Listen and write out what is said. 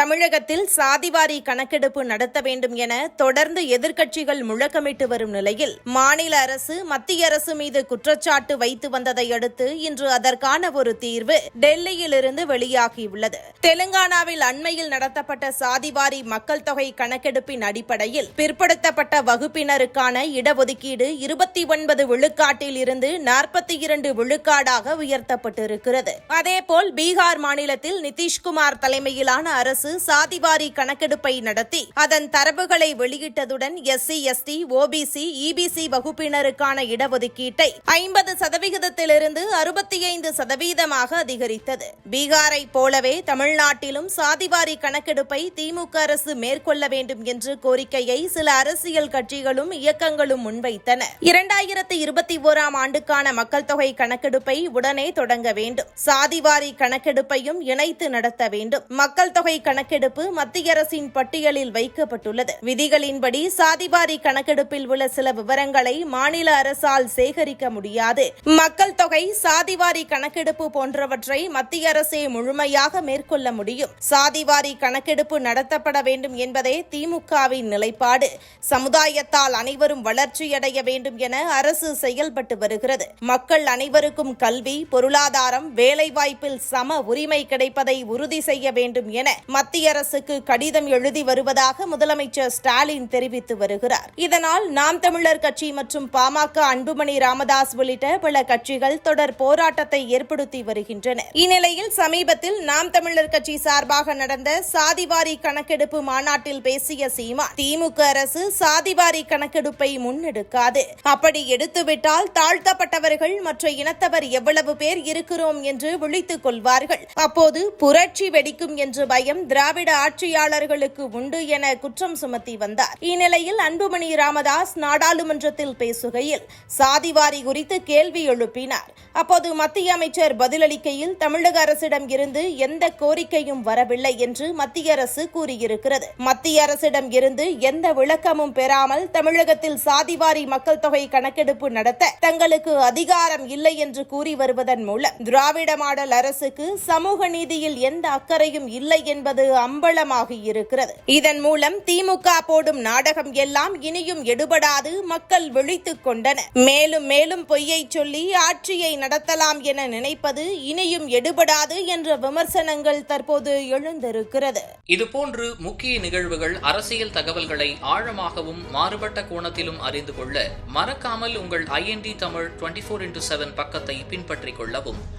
தமிழகத்தில் சாதிவாரி கணக்கெடுப்பு நடத்த வேண்டும் என தொடர்ந்து எதிர்க்கட்சிகள் முழக்கமிட்டு வரும் நிலையில் மாநில அரசு மத்திய அரசு மீது குற்றச்சாட்டு வைத்து வந்ததை அடுத்து இன்று அதற்கான ஒரு தீர்வு டெல்லியிலிருந்து வெளியாகியுள்ளது. தெலுங்கானாவில் அண்மையில் நடத்தப்பட்ட சாதிவாரி மக்கள் தொகை கணக்கெடுப்பின் அடிப்படையில் பிற்படுத்தப்பட்ட வகுப்பினருக்கான இடஒதுக்கீடு இருபத்தி ஒன்பது விழுக்காட்டில் இருந்து நாற்பத்தி இரண்டு விழுக்காடாக உயர்த்தப்பட்டிருக்கிறது. அதேபோல் பீகார் மாநிலத்தில் நிதிஷ்குமார் தலைமையிலான அரசு சாதிவாரி கணக்கெடுப்பை நடத்தி அதன் தரவுகளை வெளியிட்டதுடன் எஸ்சி எஸ்டி ஓபிசி இபிசி வகுப்பினருக்கான இடஒதுக்கீட்டை ஐம்பது சதவிகிதத்திலிருந்து அறுபத்தி ஐந்து சதவீதமாக அதிகரித்தது. பீகாரை போலவே தமிழ்நாட்டிலும் சாதிவாரி கணக்கெடுப்பை திமுக அரசு மேற்கொள்ள வேண்டும் என்று கோரிக்கையை சில அரசியல் கட்சிகளும் இயக்கங்களும் முன்வைத்தன. இரண்டாயிரத்தி இருபத்தி ஓராம் ஆண்டுக்கான மக்கள் தொகை கணக்கெடுப்பை உடனே தொடங்க வேண்டும். சாதிவாரி கணக்கெடுப்பையும் இணைத்து நடத்த வேண்டும். மக்கள் தொகை கணக்கெடுப்பு மத்திய அரசின் பட்டியலில் வைக்கப்பட்டுள்ளது. விதிகளின்படி சாதிவாரி கணக்கெடுப்பில் உள்ள சில விவரங்களை மாநில அரசால் சேகரிக்க முடியாது. மக்கள் தொகை சாதிவாரி கணக்கெடுப்பு போன்றவற்றை மத்திய அரசே முழுமையாக மேற்கொள்ள முடியும். சாதிவாரி கணக்கெடுப்பு நடத்தப்பட வேண்டும் என்பதே திமுகவின் நிலைப்பாடு. சமுதாயத்தால் அனைவரும் வளர்ச்சியடைய வேண்டும் என அரசு செயல்பட்டு வருகிறது. மக்கள் அனைவருக்கும் கல்வி பொருளாதாரம் வேலைவாய்ப்பில் சம உரிமை கிடைப்பதை உறுதி செய்ய வேண்டும் என மத்திய அரசுக்கு கடிதம் எழுதி வருவதாக முதலமைச்சர் ஸ்டாலின் தெரிவித்து வருகிறார். இதனால் நாம் தமிழர் கட்சி மற்றும் பாமக அன்புமணி ராமதாஸ் உள்ளிட்ட பல கட்சிகள் தொடர் போராட்டத்தை ஏற்படுத்தி வருகின்றனர் இந்நிலையில் சமீபத்தில் நாம் தமிழர் கட்சி சார்பாக நடந்த சாதிவாரி கணக்கெடுப்பு மாநாட்டில் பேசிய சீமா திமுக அரசு சாதிவாரி கணக்கெடுப்பை முன்னெடுக்காது. அப்படி எடுத்துவிட்டால் தாழ்த்தப்பட்டவர்கள் மற்ற இனத்தவர் எவ்வளவு பேர் இருக்கிறோம் என்று விழித்துக் கொள்வார்கள். அப்போது புரட்சி வெடிக்கும் என்ற பயம் திராவிட திராவிட ஆட்சியாளர்களுக்கு உண்டு என குற்றம் சுமத்தி வந்தார். இந்நிலையில் அன்புமணி ராமதாஸ் நாடாளுமன்றத்தில் பேசுகையில் சாதிவாரி குறித்து கேள்வி எழுப்பினார். அப்போது மத்திய அமைச்சர் பதிலளிக்கையில் தமிழக அரசிடம் இருந்து எந்த கோரிக்கையும் வரவில்லை என்று மத்திய அரசு கூறியிருக்கிறது. மத்திய அரசிடம் இருந்து எந்த விளக்கமும் பெறாமல் தமிழகத்தில் சாதிவாரி மக்கள் தொகை கணக்கெடுப்பு நடத்த தங்களுக்கு அதிகாரம் இல்லை என்று கூறி வருவதன் மூலம் திராவிட மாடல் அரசுக்கு சமூக நீதியில் எந்த அக்கறையும் இல்லை என்பது அம்பலமாகி இருக்கிறது. இதன் மூலம் திமுக போடும் நாடகம் எல்லாம் இனியும் எடுபடாது மக்கள் விழித்துக் கொண்டனர். மேலும் மேலும் பொய்யை சொல்லி ஆட்சியை நடத்தலாம் என நினைப்பது இனியும் எடுபடாது என்ற விமர்சனங்கள் தற்போது எழுந்திருக்கிறது. இதுபோன்று முக்கிய நிகழ்வுகள் அரசியல் தகவல்களை ஆழமாகவும் மாறுபட்ட கோணத்திலும் அறிந்து கொள்ள மறக்காமல் உங்கள் I N D Tamil twenty four into seven பக்கத்தை பின்பற்றிக் கொள்ளவும்.